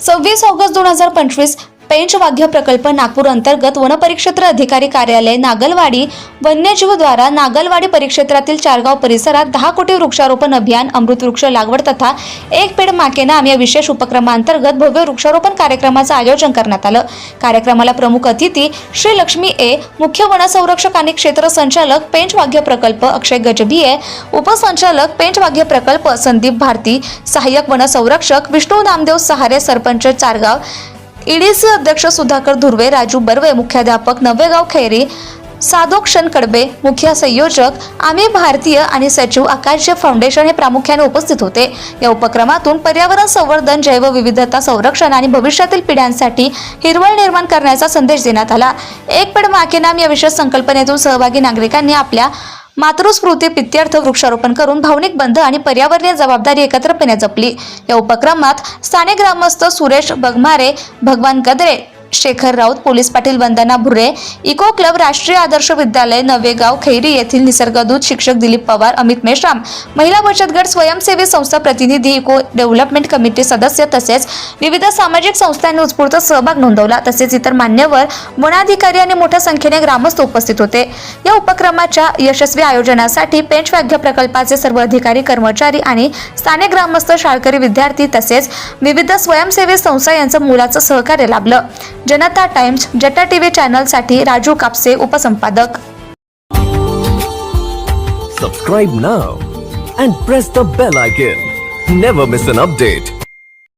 सव्वीस ऑगस्ट दोन हजार पंचवीस पेंच वाघ्य प्रकल्प नागपूर अंतर्गत वनपरिक्षेत्र अधिकारी कार्यालय नागलवाडी वन्यजीवद्वारा नागलवाडी परिक्षेत्रातील चारगाव परिसरात दहा कोटी वृक्षारोपण अभियान अमृत वृक्ष लागवड तथा एक पेड माके नाम या विशेष उपक्रमांतर्गत भव्य वृक्षारोपण कार्यक्रमाचं आयोजन करण्यात आलं. कार्यक्रमाला प्रमुख अतिथी श्री लक्ष्मी ए मुख्य वनसंरक्षक आणि क्षेत्र संचालक पेंच वाघ्य प्रकल्प अक्षय गजबीए उपसंचालक पेंच वाघ्य प्रकल्प संदीप भारती सहाय्यक वनसंरक्षक विष्णू नामदेव सहारे सरपंच चारगाव ईडीसी अध्यक्ष सुधाकर धुर्वे राजू बर्वे मुख्याध्यापक नवेगाव खैरी साधोक्षण कडबे मुख्य संयोजक आम्ही भारतीय आणि सचिव आकाशय फाउंडेशन हे प्रामुख्याने उपस्थित होते. या उपक्रमातून पर्यावरण संवर्धन जैवविविधता संरक्षण आणि भविष्यातील पिढ्यांसाठी हिरवळ निर्माण करण्याचा संदेश देण्यात आला. एक पेड माके नाम या विशेष संकल्पनेतून सहभागी नागरिकांनी आपल्या मातृस्मृती पित्यर्थ वृक्षारोपण करून भावनिक बंध आणि पर्यावरणीय जबाबदारी एकत्रपणे जपली. या उपक्रमात स्थानिक ग्रामस्थ Suresh Bagmare Bhagwan Gadre Shekhar Raut police Patil Vandana Bhure eco club Rashtriya Adarsh Vidyalaya Navegaon Khairi येथील निसर्गदूत शिक्षक दिलीप पवार अमित मेश्राम महिला बचत गट स्वयंसेवी संस्था प्रतिनिधी इको डेव्हलपमेंट कमिटी सदस्य तसेच विविध सामाजिक संस्थांनी उत्स्फूर्त सहभाग नोंदवला. तसेच इतर मान्यवर वनाधिकारी आणि मोठ्या संख्येने ग्रामस्थ उपस्थित होते. या उपक्रमाच्या यशस्वी आयोजनासाठी पेंच व्याघ्र प्रकल्पाचे सर्व अधिकारी कर्मचारी आणि स्थानिक ग्रामस्थ शाळकरी विद्यार्थी तसेच विविध स्वयंसेवी संस्था यांचं मुलाचं सहकार्य लाभलं. जनता टाइम्स जटा T V channel Raju Kapse उपसंपादक. Subscribe now and press the bell icon never miss an update